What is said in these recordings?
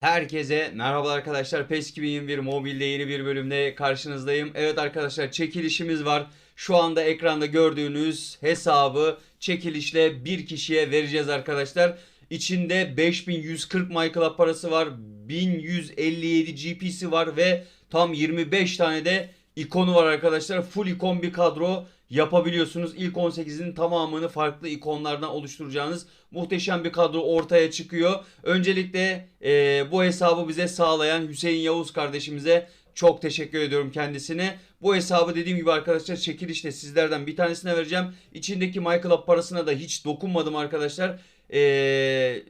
Herkese merhaba arkadaşlar. PES 2021 mobilde yeni bir bölümde karşınızdayım. Evet arkadaşlar çekilişimiz var. Şu anda ekranda gördüğünüz hesabı çekilişle bir kişiye vereceğiz arkadaşlar. İçinde 5140 MyClub parası var. 1157 GP'si var ve tam 25 tane de ikonu var arkadaşlar. Full ikon bir kadro yapabiliyorsunuz. İlk 18'in tamamını farklı ikonlardan oluşturacağınız muhteşem bir kadro ortaya çıkıyor. Öncelikle e, bu hesabı bize sağlayan Hüseyin Yavuz kardeşimize çok teşekkür ediyorum kendisine. Bu hesabı dediğim gibi arkadaşlar çekilişte sizlerden bir tanesine vereceğim. İçindeki MyClub parasına da hiç dokunmadım arkadaşlar. Eee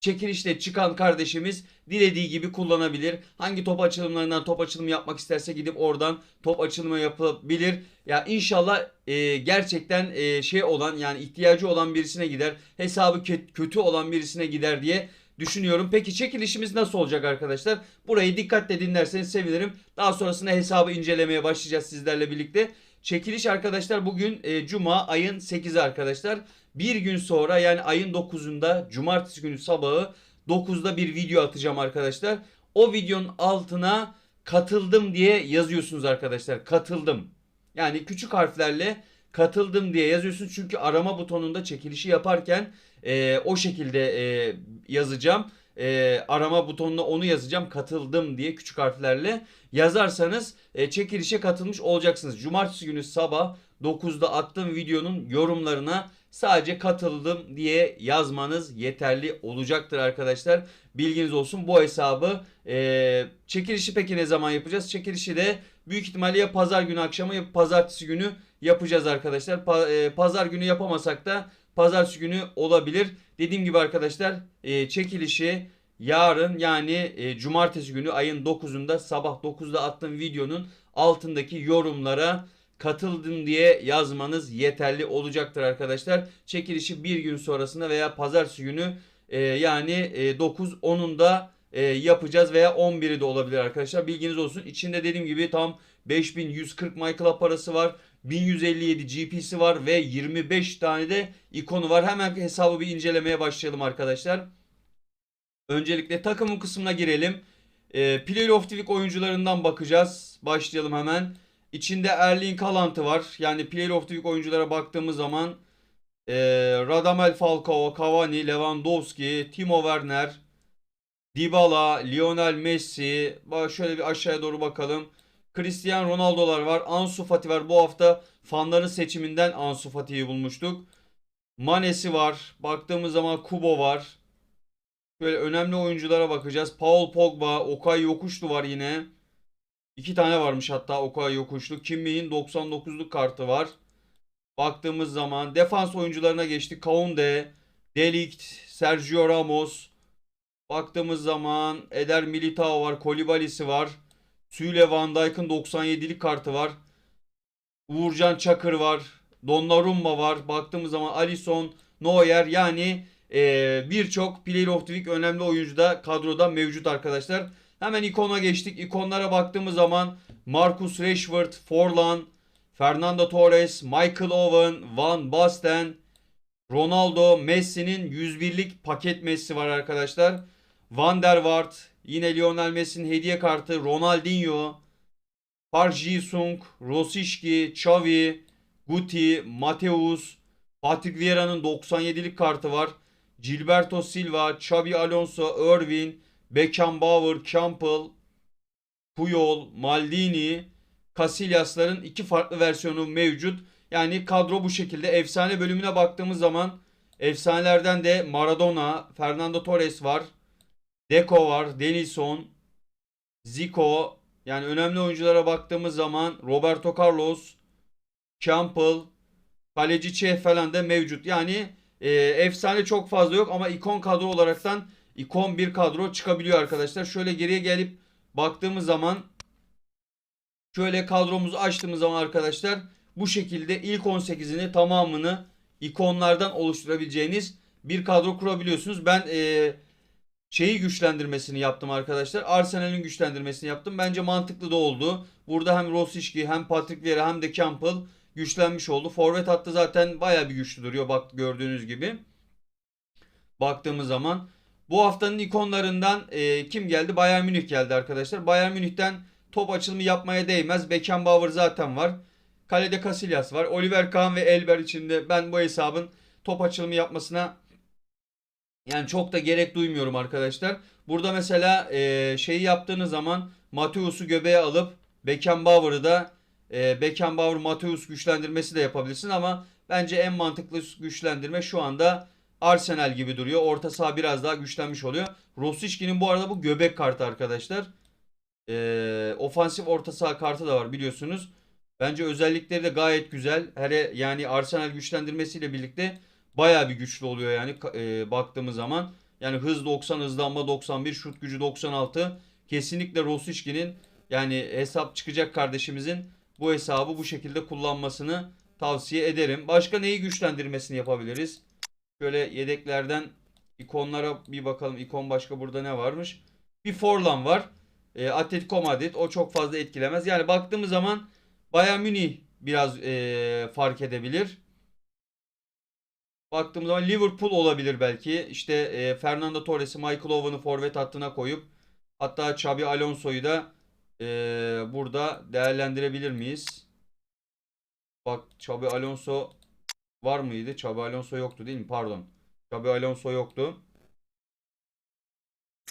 çekilişte çıkan kardeşimiz dilediği gibi kullanabilir. Hangi top açılımlarından top açılımı yapmak isterse gidip oradan top açılımı yapabilir. Ya inşallah e, gerçekten e, şey olan yani ihtiyacı olan birisine gider. Hesabı kö- kötü olan birisine gider diye düşünüyorum. Peki çekilişimiz nasıl olacak arkadaşlar? Burayı dikkatle dinlerseniz sevinirim. Daha sonrasında hesabı incelemeye başlayacağız sizlerle birlikte. Çekiliş arkadaşlar bugün e, Cuma ayın 8'i arkadaşlar. Bir gün sonra yani ayın 9'unda Cumartesi günü sabahı 9'da bir video atacağım arkadaşlar. O videonun altına katıldım diye yazıyorsunuz arkadaşlar. Katıldım. Yani küçük harflerle katıldım diye yazıyorsunuz. Çünkü arama butonunda çekilişi yaparken e, o şekilde e, yazacağım. E, arama butonuna onu yazacağım. Katıldım diye küçük harflerle yazarsanız e, çekilişe katılmış olacaksınız. Cumartesi günü sabah 9'da attığım videonun yorumlarına sadece katıldım diye yazmanız yeterli olacaktır arkadaşlar. Bilginiz olsun bu hesabı e, çekilişi peki ne zaman yapacağız? Çekilişi de büyük ihtimalle ya pazar günü akşamı ya pazartesi günü yapacağız arkadaşlar. E, pazar günü yapamasak da pazartesi günü olabilir. Dediğim gibi arkadaşlar e, çekilişi yarın yani e, cumartesi günü ayın 9'unda sabah 9'da attığım videonun altındaki yorumlara katıldım diye yazmanız yeterli olacaktır arkadaşlar. Çekilişi bir gün sonrasında veya pazartesi günü yani e, 9-10'unda e, yapacağız veya 11'i de olabilir arkadaşlar. Bilginiz olsun. İçinde dediğim gibi tam 5140 MyClub parası var. 1157 GP'si var ve 25 tane de ikonu var. Hemen hesabı bir incelemeye başlayalım arkadaşlar. Öncelikle takımın kısmına girelim. E, the Week oyuncularından bakacağız. Başlayalım hemen. İçinde Erling Haaland'ı var. Yani the Week oyunculara baktığımız zaman e, Radamel Falcao, Cavani, Lewandowski, Timo Werner, Dybala, Lionel Messi. Şöyle bir aşağıya doğru bakalım. Cristiano Ronaldo'lar var. Ansu Fati var. Bu hafta fanların seçiminden Ansu Fati'yi bulmuştuk. Mane'si var. Baktığımız zaman Kubo var. Böyle önemli oyunculara bakacağız. Paul Pogba, Okay Yokuşlu var yine. İki tane varmış hatta Okay Yokuşlu. Kim Min 99'luk kartı var. Baktığımız zaman defans oyuncularına geçtik. Kaunde, Delikt, Sergio Ramos. Baktığımız zaman Eder Militao var. Kolibali'si var. Süle Van Dijk'ın 97'lik kartı var. Uğurcan Çakır var. Donnarumma var. Baktığımız zaman Alisson, Neuer yani e, birçok Player of the Week önemli oyuncu da kadroda mevcut arkadaşlar. Hemen ikona geçtik. İkonlara baktığımız zaman Marcus Rashford, Forlan, Fernando Torres, Michael Owen, Van Basten, Ronaldo, Messi'nin 101'lik paket Messi var arkadaşlar. Van der Waart, yine Lionel Messi'nin hediye kartı, Ronaldinho, Park Ji-sung, Rosicki, Xavi, Guti, Mateus, Patrick Vieira'nın 97'lik kartı var. Gilberto Silva, Xabi Alonso, Irvin, Beckenbauer, Campbell, Puyol, Maldini, Casillas'ların iki farklı versiyonu mevcut. Yani kadro bu şekilde. Efsane bölümüne baktığımız zaman efsanelerden de Maradona, Fernando Torres var. Deco var, Denilson, Zico. Yani önemli oyunculara baktığımız zaman Roberto Carlos, Campbell, kaleci Çeh falan da mevcut. Yani e, efsane çok fazla yok ama ikon kadro olaraktan ikon bir kadro çıkabiliyor arkadaşlar. Şöyle geriye gelip baktığımız zaman şöyle kadromuzu açtığımız zaman arkadaşlar bu şekilde ilk 18'ini tamamını ikonlardan oluşturabileceğiniz bir kadro kurabiliyorsunuz. Ben e, şeyi güçlendirmesini yaptım arkadaşlar. Arsenal'in güçlendirmesini yaptım. Bence mantıklı da oldu. Burada hem Rosicki hem Patrick Vieira hem de Campbell güçlenmiş oldu. Forvet hattı zaten baya bir güçlü duruyor bak gördüğünüz gibi. Baktığımız zaman Bu haftanın ikonlarından e, kim geldi? Bayern Münih geldi arkadaşlar. Bayern Münih'ten top açılımı yapmaya değmez. Beckenbauer zaten var. Kalede Casillas var. Oliver Kahn ve Elber içinde ben bu hesabın top açılımı yapmasına yani çok da gerek duymuyorum arkadaşlar. Burada mesela e, şeyi yaptığınız zaman Mateus'u göbeğe alıp Beckenbauer'ı da e, Beckenbauer Mateus güçlendirmesi de yapabilirsin ama bence en mantıklı güçlendirme şu anda Arsenal gibi duruyor. Orta saha biraz daha güçlenmiş oluyor. Rosicki'nin bu arada bu göbek kartı arkadaşlar. E, ofansif orta saha kartı da var biliyorsunuz. Bence özellikleri de gayet güzel. Hele yani Arsenal güçlendirmesiyle birlikte baya bir güçlü oluyor yani e, baktığımız zaman. Yani hız 90, hızlanma 91, şut gücü 96. Kesinlikle Rosicki'nin yani hesap çıkacak kardeşimizin bu hesabı bu şekilde kullanmasını tavsiye ederim. Başka neyi güçlendirmesini yapabiliriz? Şöyle yedeklerden ikonlara bir bakalım. İkon başka burada ne varmış? Bir Forlan var. E, Atletico Madrid o çok fazla etkilemez. Yani baktığımız zaman Bayern Münih biraz e, fark edebilir. Baktığımız zaman Liverpool olabilir belki. İşte e, Fernando Torres'i, Michael Owen'ı forvet hattına koyup hatta Xabi Alonso'yu da e, burada değerlendirebilir miyiz? Bak Xabi Alonso var mıydı? Xabi Alonso yoktu değil mi? Pardon. Xabi Alonso yoktu.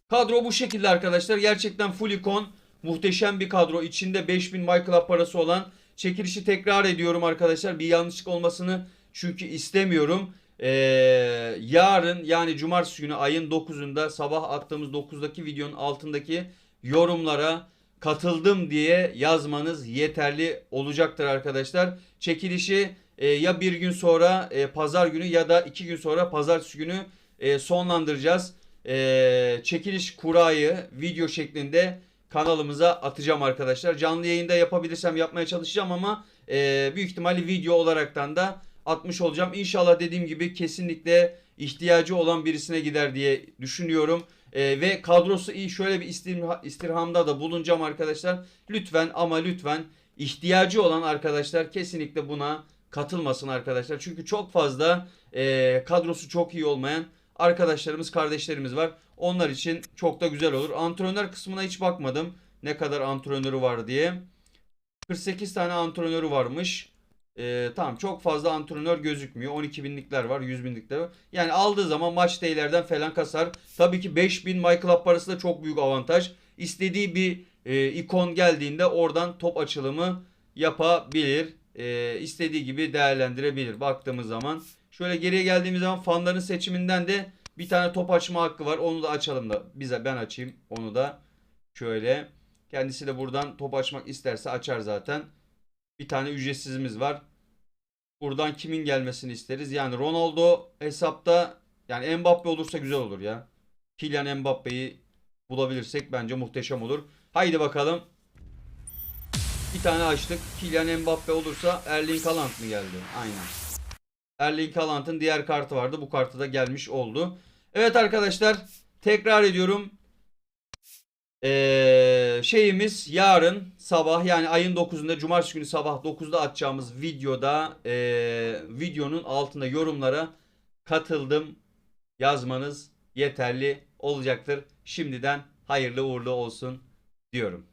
Kadro bu şekilde arkadaşlar. Gerçekten full ikon. Muhteşem bir kadro. İçinde 5000 My Club parası olan. Çekilişi tekrar ediyorum arkadaşlar. Bir yanlışlık olmasını çünkü istemiyorum. Ee, yarın yani cumartesi günü ayın 9'unda sabah attığımız 9'daki videonun altındaki yorumlara katıldım diye yazmanız yeterli olacaktır arkadaşlar. Çekilişi e, ya bir gün sonra e, pazar günü ya da iki gün sonra pazartesi günü e, sonlandıracağız. E, çekiliş kurayı video şeklinde kanalımıza atacağım arkadaşlar. Canlı yayında yapabilirsem yapmaya çalışacağım ama e, büyük ihtimalle video olaraktan da atmış olacağım. İnşallah dediğim gibi kesinlikle ihtiyacı olan birisine gider diye düşünüyorum. E, ve kadrosu iyi şöyle bir istirha- istirhamda da bulunacağım arkadaşlar. Lütfen ama lütfen ihtiyacı olan arkadaşlar kesinlikle buna katılmasın arkadaşlar. Çünkü çok fazla e, kadrosu çok iyi olmayan arkadaşlarımız, kardeşlerimiz var. Onlar için çok da güzel olur. Antrenör kısmına hiç bakmadım. Ne kadar antrenörü var diye. 48 tane antrenörü varmış. Ee, tamam çok fazla antrenör gözükmüyor. 12 binlikler var, 100 binlikler var. Yani aldığı zaman maç day'lerden falan kasar. Tabii ki 5000 My Club parası da çok büyük avantaj. İstediği bir e, ikon geldiğinde oradan top açılımı yapabilir. E, istediği gibi değerlendirebilir baktığımız zaman. Şöyle geriye geldiğimiz zaman fanların seçiminden de bir tane top açma hakkı var. Onu da açalım da bize ben açayım onu da. Şöyle. Kendisi de buradan top açmak isterse açar zaten. Bir tane ücretsizimiz var. Buradan kimin gelmesini isteriz? Yani Ronaldo hesapta yani Mbappe olursa güzel olur ya. Kylian Mbappe'yi bulabilirsek bence muhteşem olur. Haydi bakalım. Bir tane açtık. Kylian Mbappe olursa Erling Haaland mı geldi? Aynen. Erling Haaland'ın diğer kartı vardı. Bu kartı da gelmiş oldu. Evet arkadaşlar tekrar ediyorum. Ee, şeyimiz yarın sabah yani ayın 9'unda cumartesi günü sabah 9'da atacağımız videoda ee, videonun altında yorumlara katıldım yazmanız yeterli olacaktır. Şimdiden hayırlı uğurlu olsun diyorum.